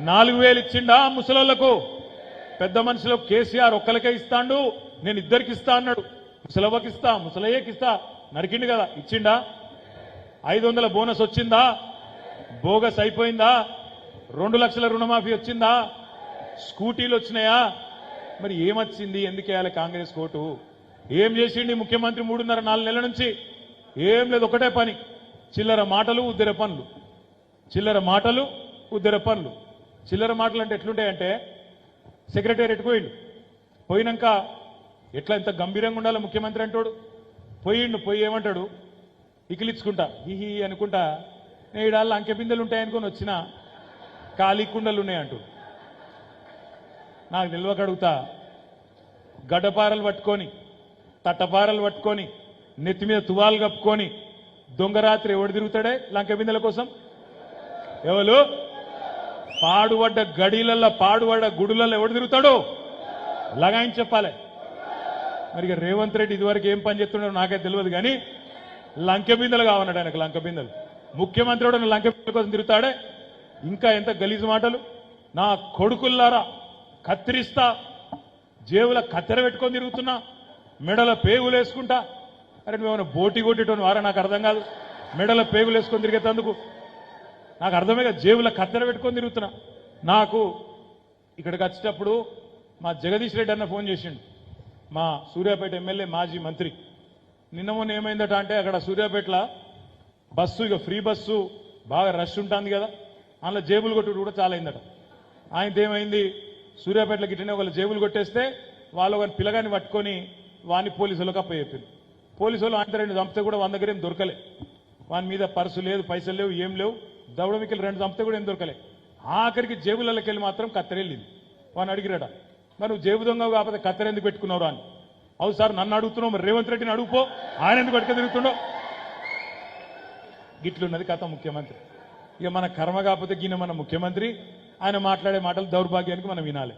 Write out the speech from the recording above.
నాలుగు వేలు ఇచ్చిండా ముసలోళ్ళకు పెద్ద మనుషులు కేసీఆర్ ఒక్కరికే ఇస్తాండు నేను ఇద్దరికి ఇస్తా అన్నాడు. ముసలవ్వకి ఇస్తా ముసలయ్యకి ఇస్తా నరికిండు కదా ఇచ్చిండా? ఐదు వందల బోనస్ వచ్చిందా? బోగస్ అయిపోయిందా? రెండు లక్షల రుణమాఫీ వచ్చిందా? స్కూటీలు వచ్చినాయా? మరి ఏమొచ్చింది? ఎందుకేయాలి కాంగ్రెస్ కోటు? ఏం చేసిండి ముఖ్యమంత్రి మూడున్నర నాలుగు నెలల నుంచి? ఏం లేదు ఒకటే పని. చిల్లర మాటలు ఉద్దెర పనులు. చిల్లర మాటలు ఉద్దెర పనులు. చిల్లర మాటలు అంటే ఎట్లుంటాయంటే సెక్రటేరియట్ పోయిండు. పోయినాక ఎట్లా ఇంత గంభీరంగా ఉండాలి ముఖ్యమంత్రి అంటాడు. పోయిండు పోయి ఏమంటాడు? ఇకిలిచ్చుకుంటా. హిహి అనుకుంటా నేడాళ్ళు అంకె బిందెలు ఉంటాయనుకొని వచ్చిన ఖాళీ కుండలు ఉన్నాయంటూ నాకు నిల్వకడుగుతా గడ్డపారలు పట్టుకొని తట్టపారలు పట్టుకొని నెత్తి మీద తువాలు కప్పుకొని దొంగరాత్రి ఎవడు తిరుగుతాడే లంక బిందెల కోసం? ఎవరు పాడుపడ్డ గడిలల్లో పాడుపడ్డ గుడులలో ఎవడు తిరుగుతాడు? లగాయించి చెప్పాలి. మరి రేవంత్ రెడ్డి ఇదివరకు ఏం పని చేస్తున్నాడో నాకే తెలియదు కానీ లంకె బిందెలు కావన్నాడు ఆయనకు లంక బిందెలు. ముఖ్యమంత్రి కూడా లంకె బిందెల కోసం తిరుగుతాడే? ఇంకా ఎంత గలీజు మాటలు? నా కొడుకుల్లారా కత్తిరిస్తా జేబుల కత్తెర పెట్టుకొని తిరుగుతున్నా మెడల పేగులు వేసుకుంటా. అరే నువ్వేమైనా బోటి కొట్టేటోని వారా? నాకు అర్థం కాదు. మెడల పేగులు వేసుకొని తిరిగేటందుకు నాకు అర్థమే కదా. జేబులో కత్తెర పెట్టుకొని తిరుగుతున్నా. నాకు ఇక్కడికి వచ్చేటప్పుడు మా జగదీష్ రెడ్డి అన్న ఫోన్ చేసిండు. మా సూర్యాపేట ఎమ్మెల్యే మాజీ మంత్రి. నిన్న మొన్న ఏమైందట అంటే అక్కడ సూర్యాపేటలో బస్సు ఇక ఫ్రీ బస్సు బాగా రష్ ఉంటుంది కదా. అందులో జేబులు కొట్టుడు కూడా చాలా అయిందట. ఆయనది ఏమైంది? సూర్యాపేటలో గిట్టిన వాళ్ళ జేబులు కొట్టేస్తే వాళ్ళు ఒక పిల్లగాన్ని పట్టుకొని వాని పోలీసులకు అప్ప చెప్పింది పోలీసు వాళ్ళు ఆయన రెండు చంపితే కూడా వంద దగ్గర ఏం దొరకలే. వాని మీద పర్సు లేదు పైసలు లేవు ఏం లేవు. దవడమికలు రెండు చంపితే కూడా ఏం దొరకలే. ఆఖరికి జేబులకి వెళ్ళి మాత్రం కత్తెరెళ్ళింది. వాని అడిగిరాడ మరి నువ్వు జేబు దొంగ కాకపోతే కత్తెర ఎందుకు పెట్టుకున్నావు అని. అవు సార్ నన్ను అడుగుతున్నావు మరి రేవంత్ రెడ్డిని అడుగుపో ఆయన ఎందుకు పట్టుక తిరుగుతుండో. గిట్లున్నది కథ ముఖ్యమంత్రి. ఇక మన కర్మ కాకపోతే గిన మన ముఖ్యమంత్రి. ఆయన మాట్లాడే మాటలు దౌర్భాగ్యానికి మనం వినాలి.